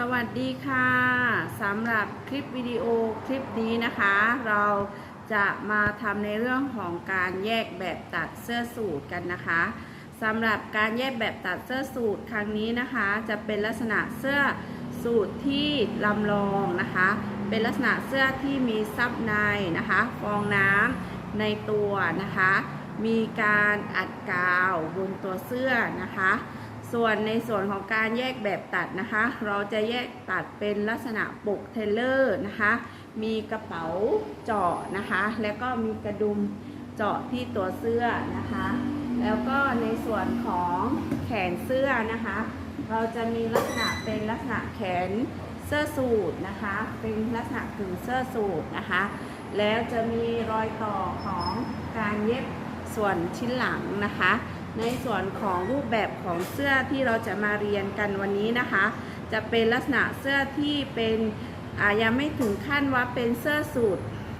สวัสดีค่ะสำหรับคลิปวิดีโอคลิปนี้นะคะ เราจะมาทำในเรื่องของการแยกแบบตัดเสื้อสูทกันนะคะสำหรับการแยกแบบตัดเสื้อสูทครั้งนี้นะคะ จะเป็นลักษณะเสื้อสูทที่ลำลองนะคะ เป็นลักษณะเสื้อที่มีซับในนะคะฟองน้ำในตัวนะคะ มีการอัดกาวบนตัวเสื้อนะคะ ส่วนในส่วนของการแยกแบบตัดนะคะ เราจะแยกตัดเป็นลักษณะปกเทเลอร์นะคะ มีกระเป๋าเจาะนะคะ แล้วก็มีกระดุมเจาะที่ตัวเสื้อนะคะ แล้วก็ในส่วนของแขนเสื้อนะคะ เราจะมีลักษณะเป็นลักษณะแขนเสื้อสูทนะคะ เป็นลักษณะกึ่งเสื้อสูทนะคะ แล้วจะมีรอยต่อของการเย็บส่วนชิ้นหลังนะคะ ในส่วนของรูปแบบของเสื้อที่เราจะมาเรียนกันวันนี้นะคะ จะเป็นลักษณะเสื้อที่เป็นยังไม่ถึงขั้นว่าเป็นเสื้อสูท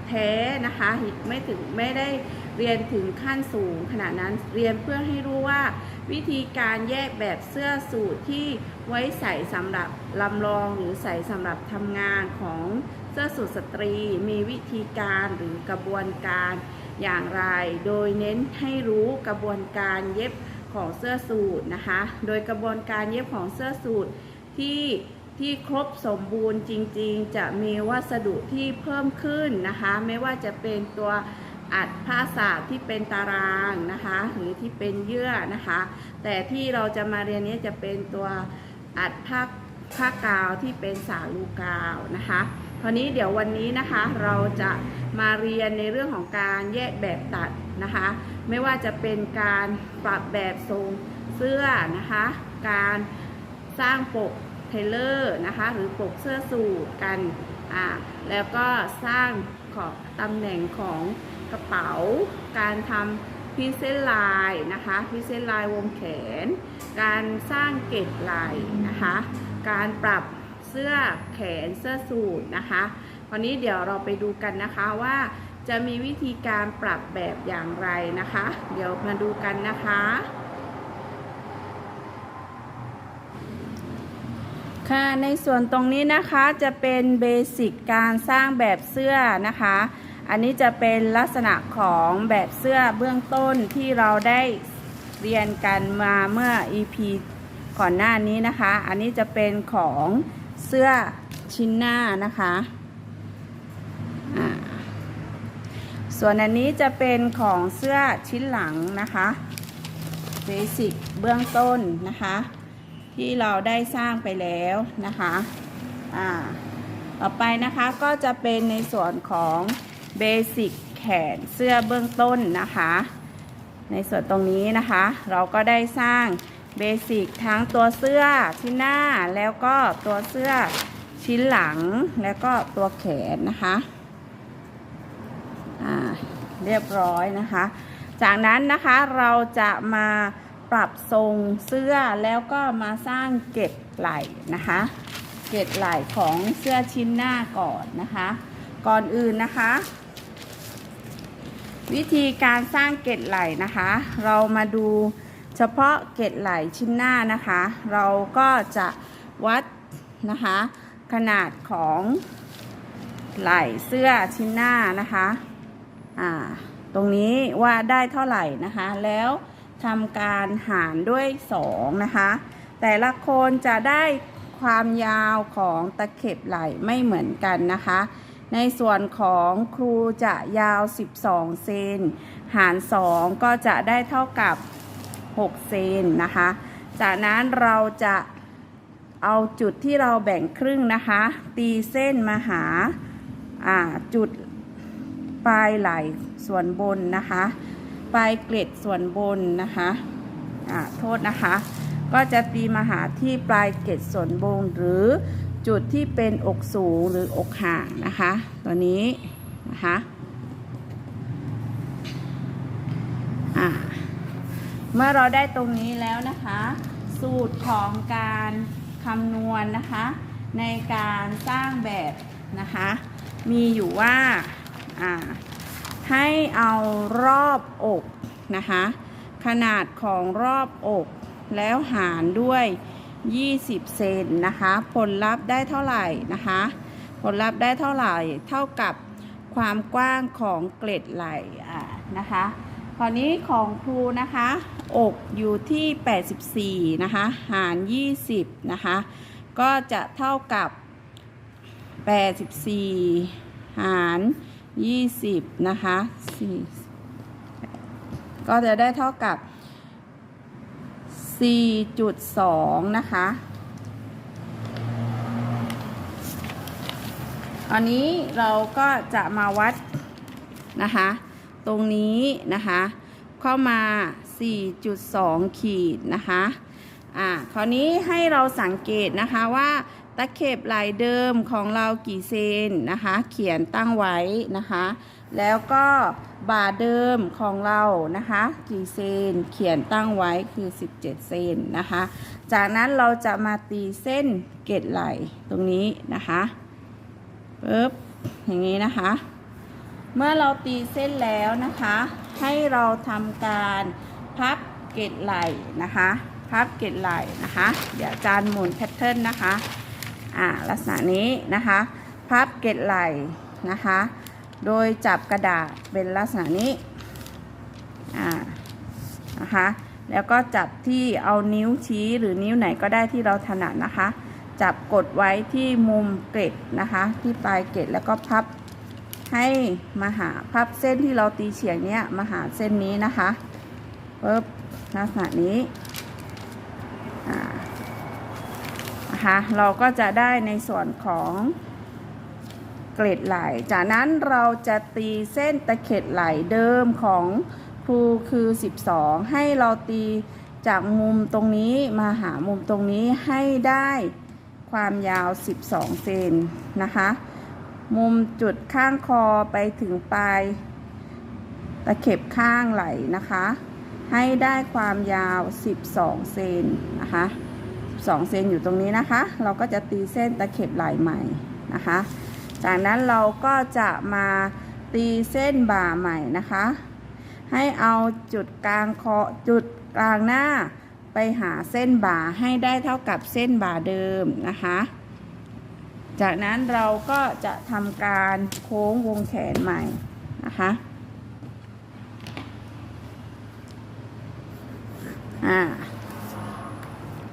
แท้นะคะไม่ถึงไม่ได้เรียนถึงขั้นสูงขนาดนั้นเรียนเพื่อให้รู้ว่า วิธีการแยกแบบเสื้อสูทที่ไว้ใส่สำหรับลำลองหรือใส่สำหรับทำงานของเสื้อสูทสตรี มีวิธีการหรือกระบวนการ อย่างไร โดยเน้นให้รู้กระบวนการเย็บของเสื้อสูทนะคะ โดยกระบวนการเย็บของเสื้อสูทที่ที่ครบสมบูรณ์จริงๆ จะมีวัสดุที่เพิ่มขึ้นนะคะ ไม่ว่าจะเป็นตัวอัดผ้าสาดที่เป็นตารางนะคะ หรือที่เป็นเยื่อนะคะ แต่ที่เราจะมาเรียนนี้จะเป็นตัวอัดผ้าผ้ากาวที่เป็นสาลูกาวนะคะ ราวนี้เดี๋ยววันนี้นะคะเราจะมาเรียนในเรื่องของการแยกแบบตัดนะคะ ไม่ว่าจะเป็นการปรับแบบทรงเสื้อนะคะ การสร้างปกเทเลอร์นะคะหรือปกเสื้อสูทกันอ่าแล้วก็สร้างของตำแหน่งของกระเป๋า การทำพิเศษลายนะคะพิเศษลายวงแขน การสร้างเกล็ดไหล่นะคะ การปรับ สื้อแขนเสื้อสูทนะคะคราวนี้เดี๋ยวเราไปดูกันนะคะว่าจะมีวิธีการปรับแบบอย่างไรนะคะ เดี๋ยวมาดูกันนะคะ ค่ะในส่วนตรงนี้นะคะจะเป็นเบสิกการสร้างแบบเสื้อนะคะ อันนี้จะเป็นลักษณะของแบบเสื้อเบื้องต้นที่เราได้เรียนกันมาเมื่อ EP ก่อนหน้านี้นะคะ อันนี้จะเป็นของ เสื้อชิ้นหน้านะคะส่วนอันนี้จะเป็นของเสื้อชิ้นหลังนะคะเบสิกเบื้องต้นนะคะ ที่เราได้สร้างไปแล้วนะคะอ่าต่อไปนะคะก็จะเป็นในส่วนของเบสิกแขนเสื้อเบื้องต้นนะคะ ในส่วนตรงนี้นะคะ เราก็ได้สร้าง เบสิกทั้งตัวเสื้อชิ้นหน้าแล้วก็ตัวเสื้อชิ้นหลังแล้วก็ตัวแขนนะคะอ่าเรียบร้อยนะคะ จากนั้นนะคะเราจะมาปรับทรงเสื้อแล้วก็มาสร้างเกล็ดไหล่นะคะ เกล็ดไหล่ของเสื้อชิ้นหน้าก่อนนะคะ ก่อนอื่นนะคะ วิธีการสร้างเกล็ดไหล่นะคะ เรามาดู เฉพาะเกล็ดไหลชิ้นหน้านะคะ เราก็จะวัดนะคะ ขนาดของไหลเสื้อชิ้นหน้านะคะอ่าตรงนี้ว่าได้เท่าไหร่นะคะ แล้วทำการหารด้วย2นะคะ แต่ละคนจะได้ความยาวของตะเข็บไหลไม่เหมือนกันนะคะ ในส่วนของครูจะยาว 12 เซน หาร 2 ก็จะได้เท่ากับ 6 เซนนะคะ จากนั้นเราจะเอาจุดที่เราแบ่งครึ่งนะคะ ตีเส้นมาหาาจุดปลายไหล่ส่วนบนนะคะ ปลายเกล็ดส่วนบนนะคะโทษนะคะ ก็จะตีมาหาที่ปลายเกล็ดส่วนบนหรือจุดที่เป็นอกสูงหรืออกห่างนะคะ ตัวนี้นะคะอ่า เมื่อเราได้ตรงนี้แล้วนะคะ สูตรของการคำนวณนะคะ ในการสร้างแบบนะคะ มีอยู่ว่าให้เอารอบอกนะคะ ขนาดของรอบอกแล้วหารด้วย 20 เซนนะคะ ผลลัพธ์ได้เท่าไหร่นะคะ ผลลัพธ์ได้เท่าไหร่เท่ากับความกว้างของเกล็ดไหล่นะคะ คราวนี้ของครูนะคะ อกอยู่ที่ 84 นะคะ หาร 20 นะคะ ก็จะเท่ากับ 84 หาร 20 นะคะ4ก็จะได้เท่ากับ 4.2 นะคะอันนี้เราก็จะมาวัดนะคะ ตรงนี้นะคะ เข้ามา 4.2 ขีดนะคะอ่าคราวนี้ให้เราสังเกตนะคะว่าตะเข็บลายเดิมของเรากี่เซนนะคะ เขียนตั้งไว้นะคะ แล้วก็บ่าเดิมของเรานะคะ กี่เซนเขียนตั้งไว้คือ 17 เซนนะคะ จากนั้นเราจะมาตีเส้นเกล็ดไหลตรงนี้นะคะปึ๊บอย่างนี้นะคะ เมื่อเราตีเส้นแล้วนะคะ ให้เราทำการพับเกล็ดไหลนะคะ พับเกล็ดไหลนะคะ เดี๋ยวอาจารย์หมุนแพทเทิร์นนะคะอ่าลักษณะนี้นะคะ พับเกล็ดไหลนะคะ โดยจับกระดาษเป็นลักษณะนี้อ่านะคะแล้วก็จับที่เอานิ้วชี้หรือนิ้วไหนก็ได้ที่เราถนัดนะคะ จับกดไว้ที่มุมเกล็ดนะคะ ที่ปลายเกล็ดแล้วก็พับ ให้มาหาพับเส้นที่เราตีเฉียงเนี้ยมาหาเส้นนี้นะคะปึ๊บลักษณะนี้นะคะเราก็จะได้ในส่วนของเกล็ดไหล จากนั้นเราจะตีเส้นตะเข็บไหลเดิมของครูคือ 12 ให้เราตีจากมุมตรงนี้มาหามุมตรงนี้ให้ได้ความยาว 12 เซนนะคะ มุมจุดข้างคอไปถึงปลายตะเข็บข้างไหลนะคะ ให้ได้ความยาว 12 เซนนะคะ2เซนอยู่ตรงนี้นะคะ เราก็จะตีเส้นตะเข็บไหล่ใหม่นะคะ จากนั้นเราก็จะมาตีเส้นบ่าใหม่นะคะ ให้เอาจุดกลางคอจุดกลางหน้าไปหาเส้นบ่าให้ได้เท่ากับเส้นบ่าเดิมนะคะ จากนั้นเราก็จะทำการโค้งวงแขนใหม่นะคะอ่า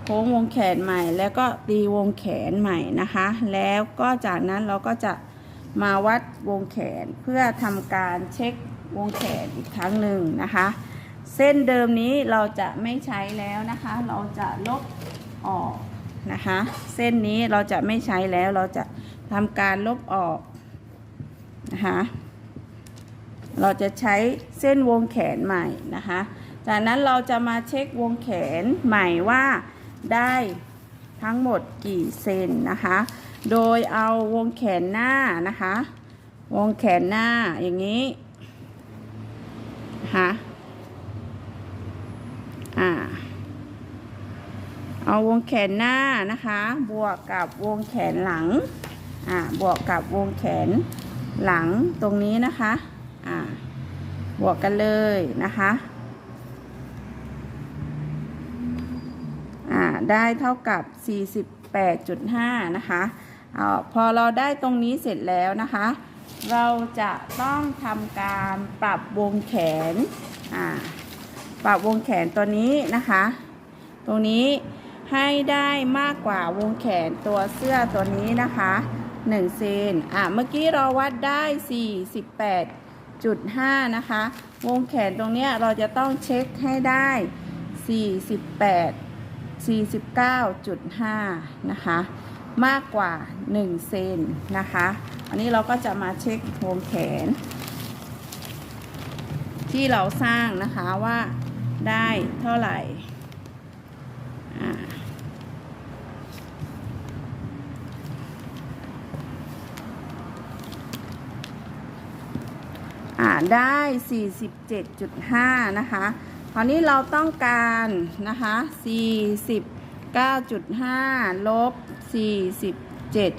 โค้งวงแขนใหม่แล้วก็ตีวงแขนใหม่นะคะ แล้วก็จากนั้นเราก็จะมาวัดวงแขนเพื่อทำการเช็ควงแขนอีกครั้งหนึ่งนะคะ เส้นเดิมนี้เราจะไม่ใช้แล้วนะคะ เราจะลบออก นะคะ เส้นนี้เราจะไม่ใช้แล้วเราจะทำการลบออกนะคะเราจะใช้เส้นวงแขนใหม่นะคะ จากนั้นเราจะมาเช็ควงแขนใหม่ว่าได้ทั้งหมดกี่เซนนะคะ โดยเอาวงแขนหน้านะคะ วงแขนหน้าอย่างนี้นะคะอ่า เอาวงแขนหน้านะคะ บวกกับวงแขนหลัง อ่า บวกกับวงแขนหลังตรงนี้นะคะ อ่า บวกกันเลยนะคะ อ่า ได้เท่ากับ 48.5 นะคะอาพอเราได้ตรงนี้เสร็จแล้วนะคะ เราจะต้องทำการปรับวงแขน อ่า ปรับวงแขนตัวนี้นะคะ ตรงนี้ ให้ได้มากกว่าวงแขนตัวเสื้อตัวนี้นะคะ1เซนอ่าเมื่อกี้เราวัดได้ 48.5 นะคะ วงแขนตรงเนี้ยเราจะต้องเช็คให้ได้ 48 49.5 นะคะ มากกว่า 1 เซนนะคะ อันนี้เราก็จะมาเช็ควงแขน ที่เราสร้างนะคะว่าได้เท่าไหร่ อ่าได้ 47.5 นะคะคราวนี้เราต้องการนะคะ49.5 ลบ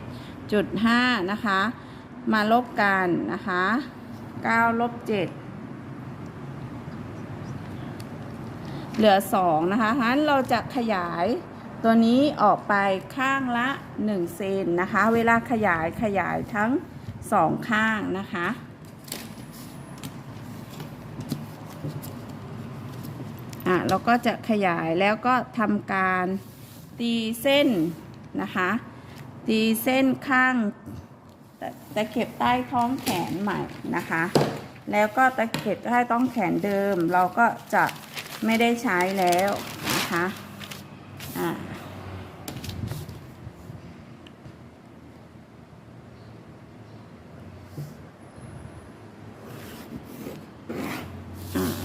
47.5 นะคะ มาลบกันนะคะ9ลบ7เหลือ 2 นะคะฉะนั้นเราจะขยายตัวนี้ออกไปข้างละ 1 เซนนะคะ เวลาขยายขยายทั้งสองข้างนะคะ อะเราก็จะขยายแล้วก็ทำการตีเส้นนะคะ ตีเส้นข้างตะตะเข็บใต้ท้องแขนใหม่นะคะ แล้วก็ตะเข็บใต้ท้องแขนเดิม เราก็จะไม่ได้ใช้แล้วนะคะอะ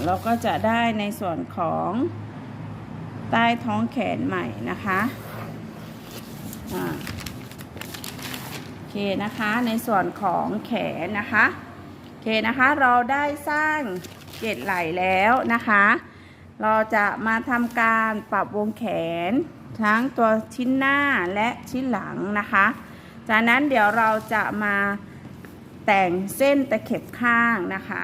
เราก็จะได้ในส่วนของใต้ท้องแขนใหม่นะคะโอเคนะคะในส่วนของแขนนะคะโอเคนะคะเราได้สร้างเกล็ดไหลแล้วนะคะ เราจะมาทำการปรับวงแขนทั้งตัวชิ้นหน้าและชิ้นหลังนะคะ จากนั้นเดี๋ยวเราจะมาแต่งเส้นตะเข็บข้างนะคะ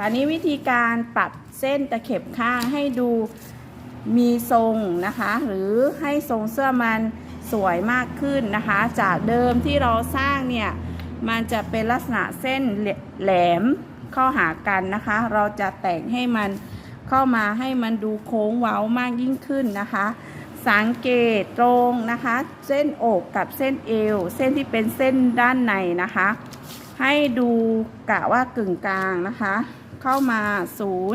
คราวนี้วิธีการปรับเส้นตะเข็บข้างให้ดูมีทรงนะคะ หรือให้ทรงเสื้อมันสวยมากขึ้นนะคะ จากเดิมที่เราสร้างเนี่ยมันจะเป็นลักษณะเส้นแหลมเข้าหากันนะคะ เราจะแต่งให้มันเข้ามาให้มันดูโค้งเว้ามากยิ่งขึ้นนะคะ สังเกตตรงนะคะ เส้นอกกับเส้นเอว เส้นที่เป็นเส้นด้านในนะคะ ให้ดูกะว่ากึ่งกลางนะคะ เข้ามา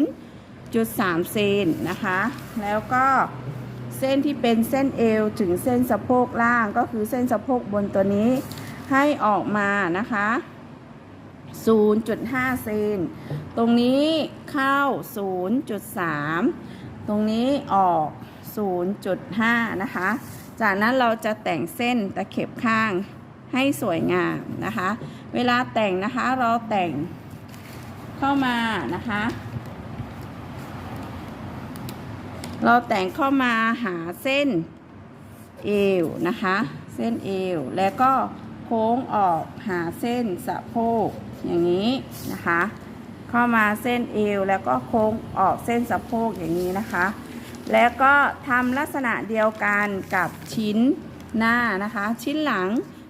0.3 เซนนะคะ แล้วก็เส้นที่เป็นเส้นเอวถึงเส้นสะโพกล่างก็คือเส้นสะโพกบนตัวนี้ให้ออกมานะคะ 0.5 เซน ตรงนี้เข้า 0.3 ตรงนี้ออก 0.5 นะคะ จากนั้นเราจะแต่งเส้นตะเข็บข้างให้สวยงามนะคะ เวลาแต่งนะคะเราแต่ง เข้ามานะคะ เราแต่งเข้ามาหาเส้นเอวนะคะ เส้นเอวแล้วก็โค้งออกหาเส้นสะโพกอย่างนี้นะคะ เข้ามาเส้นเอวแล้วก็โค้งออกเส้นสะโพกอย่างนี้นะคะ แล้วก็ทำลักษณะเดียวกันกับชิ้นหน้านะคะ ชิ้นหลัง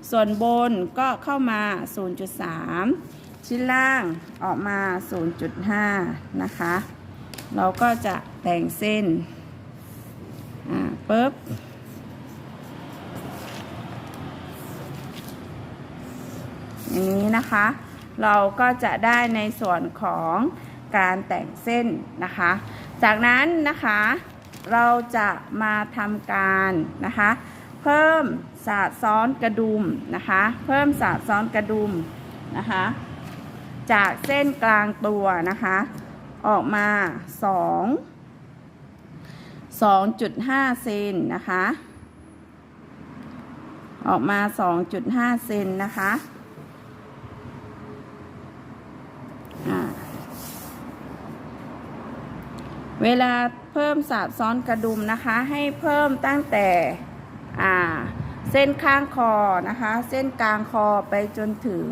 ส่วนบนก็เข้ามา 0.3 ชิ้นล่างออกมา 0.5 นะคะ เราก็จะแต่งเส้น อ่าปุ๊บ อย่างนี้นะคะ เราก็จะได้ในส่วนของการแต่งเส้นนะคะ จากนั้นนะคะเราจะมาทำการนะคะ เพิ่มสาดซ้อนกระดุมนะคะ เพิ่มสาดซ้อนกระดุมนะคะ จากเส้นกลางตัวนะคะ ออกมา 2 2.5 เซนนะคะ ออกมา 2.5 เซนนะคะเวลาเพิ่มสาดซ้อนกระดุมนะคะ ให้เพิ่มตั้งแต่เส้นข้างคอนะคะ เส้นกลางคอไปจนถึง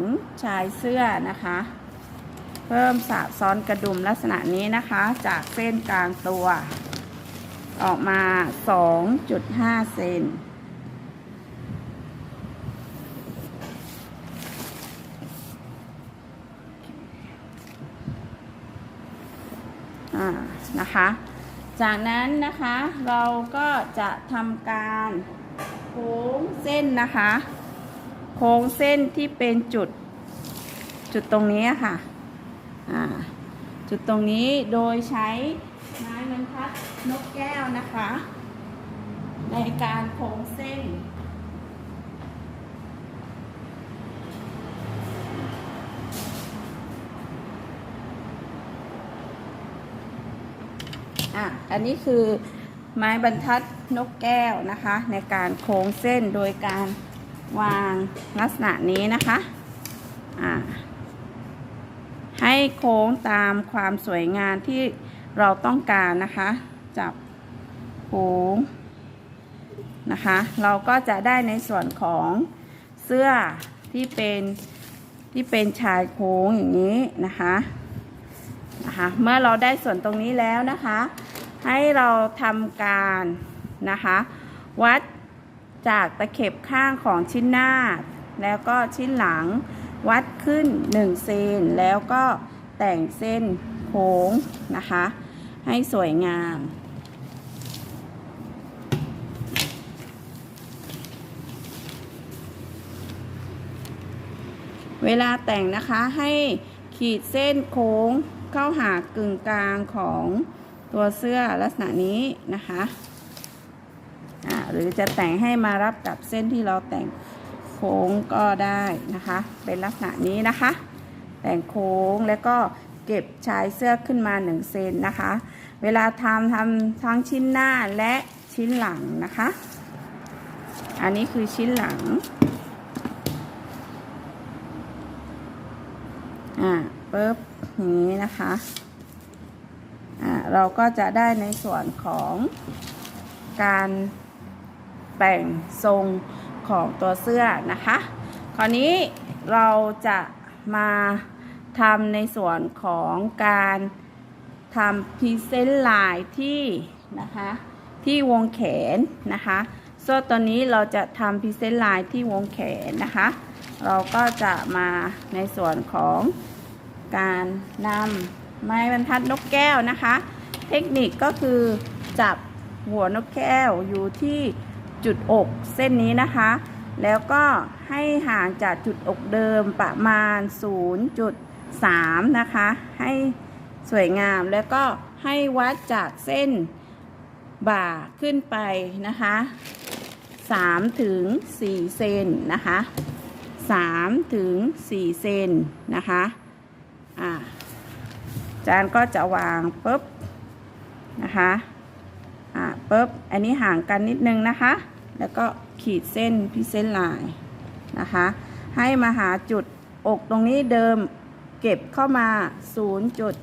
ชายเสื้อนะคะ พิ่มสาดซ้อนกระดุมลักษณะนี้นะคะ จากเส้นกลางตัว ออกมา 2.5 เซนอ่านะคะ จากนั้นนะคะเราก็จะทำการโค้งเส้นนะคะ โค้งเส้นที่เป็นจุดจุดตรงนี้ค่ะ จุดตรงนี้โดยใช้ไม้บรรทัดนกแก้วนะคะ ในการโค้งเส้นอะอันนี้คือไม้บรรทัดนกแก้วนะคะ ในการโค้งเส้นโดยการวางลักษณะนี้นะคะ อ่า ให้โค้งตามความสวยงามที่เราต้องการนะคะ จับโค้งนะคะ เราก็จะได้ในส่วนของเสื้อที่เป็นที่เป็นชายโค้งอย่างนี้นะคะนะคะเมื่อเราได้ส่วนตรงนี้แล้วนะคะ ให้เราทำการนะคะ วัดจากตะเข็บข้างของชิ้นหน้า แล้วก็ชิ้นหลัง วัดขึ้น 1 เซนแล้วก็แต่งเส้นโค้งนะคะ ให้สวยงาม เวลาแต่งนะคะให้ขีดเส้นโค้งเข้าหากึ่งกลางของตัวเสื้อลักษณะนี้นะคะ หรือจะแต่งให้มารับกับเส้นที่เราแต่ง ค้งก็ได้นะคะ เป็นลักษณะนี้นะคะ แต่งโค้งแล้วก็เก็บชายเสื้อขึ้นมา1เซนนะคะ เวลาทำทำทั้งชิ้นหน้าและชิ้นหลังนะคะ อันนี้คือชิ้นหลังอ่าปุ๊บอย่างนี้นะคะอ่าเราก็จะได้ในส่วนของการแต่งทรง ของตัวเสื้อนะคะ คราวนี้เราจะมาทำในส่วนของการทำพรีเซนต์ลายที่นะคะที่วงแขนนะคะโซ่ตัวนี้เราจะทำพรีเซนต์ลายที่วงแขนนะคะ เราก็จะมาในส่วนของการนำไม้บรรทัดนกแก้วนะคะ เทคนิคก็คือจับหัวนกแก้วอยู่ที่ จุดอกเส้นนี้นะคะ แล้วก็ให้ห่างจากจุดอกเดิมประมาณ 0.3 นะคะ ให้สวยงามแล้วก็ให้วัดจากเส้นบ่าขึ้นไปนะคะ3ถึง4เซนนะคะ3ถึง4เซนนะคะอ่าจานก็จะวางปุ๊บนะคะ ปุ๊บ อันนี้ห่างกันนิดนึงนะคะ แล้วก็ขีดเส้นพิเส้นลายนะคะ ให้มาหาจุดอกตรงนี้เดิมเก็บเข้ามา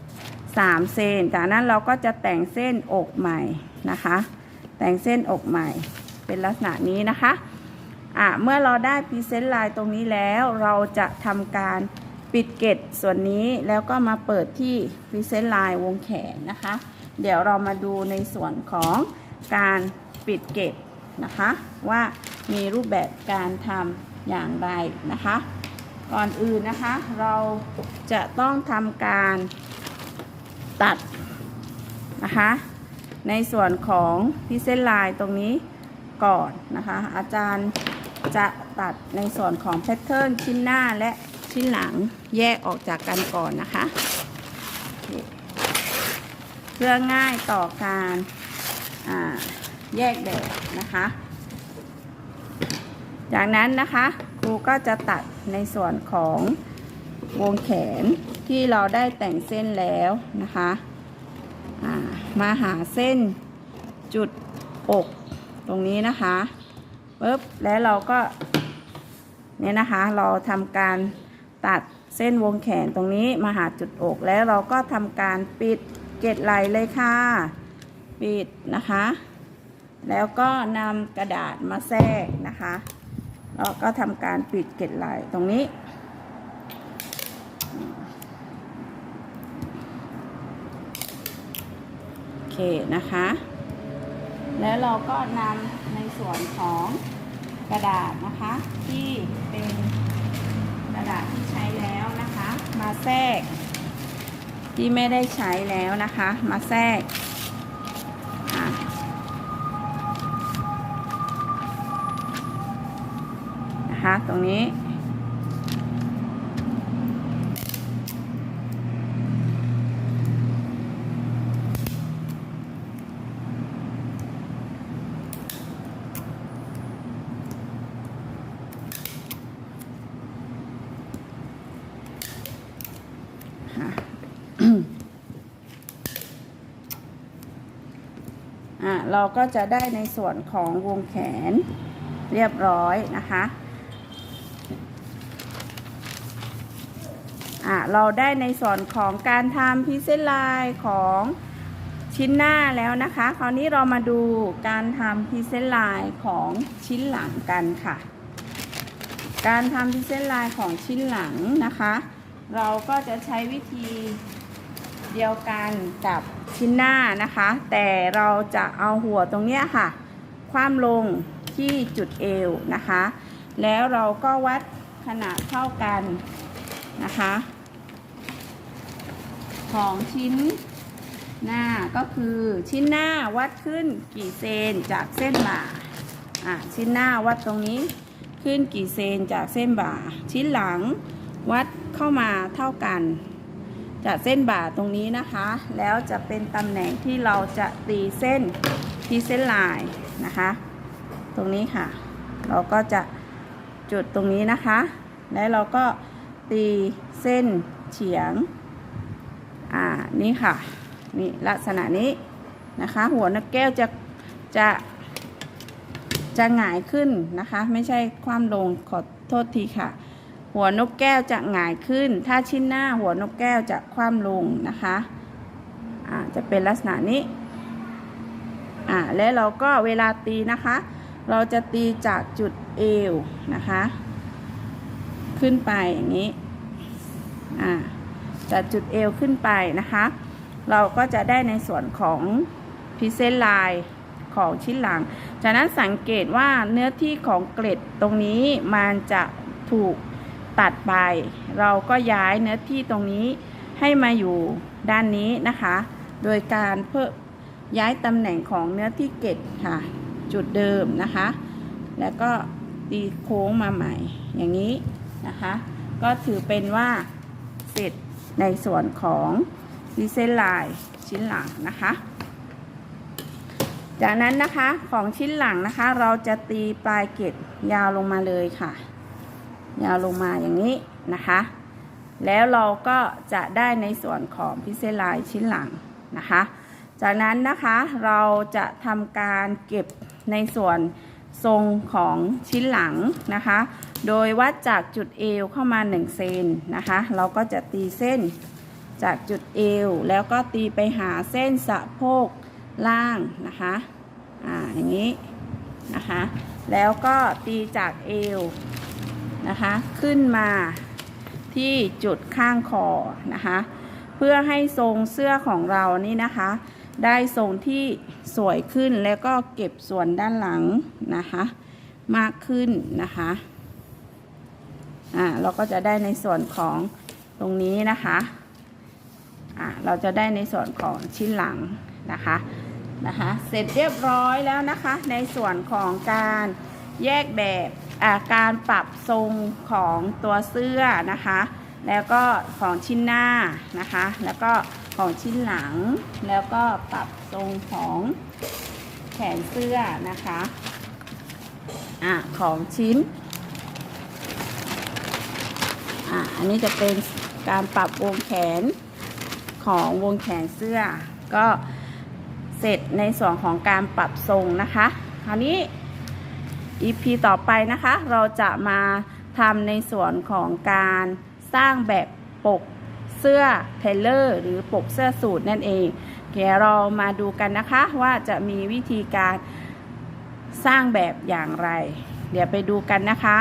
0.3 เซนจากนั้นเราก็จะแต่งเส้นอกใหม่นะคะ แต่งเส้นอกใหม่ เป็นลักษณะนี้นะคะอะเมื่อเราได้พรีเซนต์ลน์ตรงนี้แล้วเราจะทำการปิดเกตส่วนนี้แล้วก็มาเปิดที่พรีเซนต์ลน์วงแขนนะคะ เดี๋ยวเรามาดูในส่วนของการปิดเกตนะคะ ว่ามีรูปแบบการทำอย่างไรนะคะ ก่อนอื่นนะคะเราจะต้องทำการตัดนะคะ ในส่วนของพิเศษลายตรงนี้ก่อนนะคะ อาจารย์จะตัดในส่วนของแพทเทิร์นชิ้นหน้าและชิ้นหลังแยกออกจากกันก่อนนะคะ เพื่อง่ายต่อการแยกแบบนะคะ จากนั้นนะคะครูก็จะตัดในส่วนของวงแขนที่เราได้แต่งเส้นแล้วนะคะามาหาเส้นจุดอกตรงนี้นะคะปุ๊บแล้วเราก็เนี่ยนะคะเราทำการตัดเส้นวงแขนตรงนี้มาหาจุดอกแล้วเราก็ทำการปิด เกล็ดไหลเลยค่ะ ปิดนะคะ แล้วก็นำกระดาษมาแทรกนะคะแล้วก็ทำการปิดเกล็ดไหลตรงนี้ โอเคนะคะ แล้วเราก็นำในส่วนของกระดาษนะคะ ที่เป็นกระดาษที่ใช้แล้วนะคะ มาแทรก ที่ไม่ได้ใช้แล้วนะคะ มาแทรกนะคะตรงนี้ เราก็จะได้ในส่วนของวงแขนเรียบร้อยนะคะอะเราได้ในส่วนของการทำพิเศษลายของชิ้นหน้าแล้วนะคะ คราวนี้เรามาดูการทำพิเศษลายของชิ้นหลังกันค่ะ การทำพิเศษลายของชิ้นหลังนะคะ เราก็จะใช้วิธี เดียวกันกับชิ้นหน้านะคะ แต่เราจะเอาหัวตรงเนี้ยค่ะ คว่ำลงที่จุดเอวนะคะ แล้วเราก็วัดขนาดเท่ากันนะคะ ของชิ้นหน้าก็คือชิ้นหน้าวัดขึ้นกี่เซนจากเส้นบ่าอะชิ้นหน้าวัดตรงนี้ขึ้นกี่เซนจากเส้นบ่า ชิ้นหลังวัดเข้ามาเท่ากัน จากเส้นบ่าตรงนี้นะคะ แล้วจะเป็นตำแหน่งที่เราจะตีเส้นที่เส้นลายนะคะ ตรงนี้ค่ะ เราก็จะจุดตรงนี้นะคะ แล้วเราก็ตีเส้นเฉียง อ่า นี่ค่ะ นี่ลักษณะนี้นะคะ หัวนกแก้วจะ จะ จะหงายขึ้นนะคะ ไม่ใช่คว่ำลงขอโทษทีค่ะ หัวนกแก้วจะหงายขึ้น ถ้าชิ้นหน้าหัวนกแก้วจะคว่ำลงนะคะจะเป็นลักษณะนี้อ่าและเราก็เวลาตีนะคะ เราจะตีจากจุดเอวนะคะ ขึ้นไปอย่างนี้อ่าจากจุดเอวขึ้นไปนะคะ เราก็จะได้ในส่วนของพิเศษลายของชิ้นหลัง จากนั้นสังเกตว่าเนื้อที่ของเกล็ดตรงนี้มันจะถูก ตัดไป เราก็ย้ายเนื้อที่ตรงนี้ให้มาอยู่ด้านนี้นะคะ โดยการเพิ่มย้ายตำแหน่งของเนื้อที่เกล็ดค่ะ จุดเดิมนะคะ แล้วก็ตีโค้งมาใหม่ อย่างนี้นะคะ ก็ถือเป็นว่าเสร็จในส่วนของดีเซนลายชิ้นหลังนะคะ จากนั้นนะคะของชิ้นหลังนะคะ เราจะตีปลายเกล็ดยาวลงมาเลยค่ะ ยาวลงมาอย่างนี้นะคะ แล้วเราก็จะได้ในส่วนของพิเศษลายชิ้นหลังนะคะ จากนั้นนะคะเราจะทำการเก็บในส่วนทรงของชิ้นหลังนะคะ โดยวัดจากจุดเอวเข้ามา1เซนนะคะ เราก็จะตีเส้นจากจุดเอวแล้วก็ตีไปหาเส้นสะโพกล่างนะคะอ่าอย่างนี้นะคะ แล้วก็ตีจากเอว นะคะ ขึ้นมาที่จุดข้างคอนะคะ เพื่อให้ทรงเสื้อของเรานี่นะคะ ได้ทรงที่สวยขึ้นแล้วก็เก็บส่วนด้านหลังนะคะ มากขึ้นนะคะอ่าเราก็จะได้ในส่วนของตรงนี้นะคะอ่าเราจะได้ในส่วนของชิ้นหลังนะคะนะคะ เสร็จเรียบร้อยแล้วนะคะ ในส่วนของการแยกแบบ การปรับทรงของตัวเสื้อนะคะ แล้วก็ของชิ้นหน้านะคะ แล้วก็ของชิ้นหลัง แล้วก็ปรับทรงของแขนเสื้อนะคะอะของชิ้นอะอันนี้จะเป็นการปรับวงแขนของวงแขนเสื้อ ก็เสร็จในส่วนของการปรับทรงนะคะ คราวนี้ EP ต่อไปนะคะ เราจะมาทำในส่วนของการสร้างแบบปกเสื้อเทเลอร์หรือปกเสื้อสูตรนั่นเองเดี๋ยวเรามาดูกันนะคะว่าจะมีวิธีการสร้างแบบอย่างไร เดี๋ยวไปดูกันนะคะ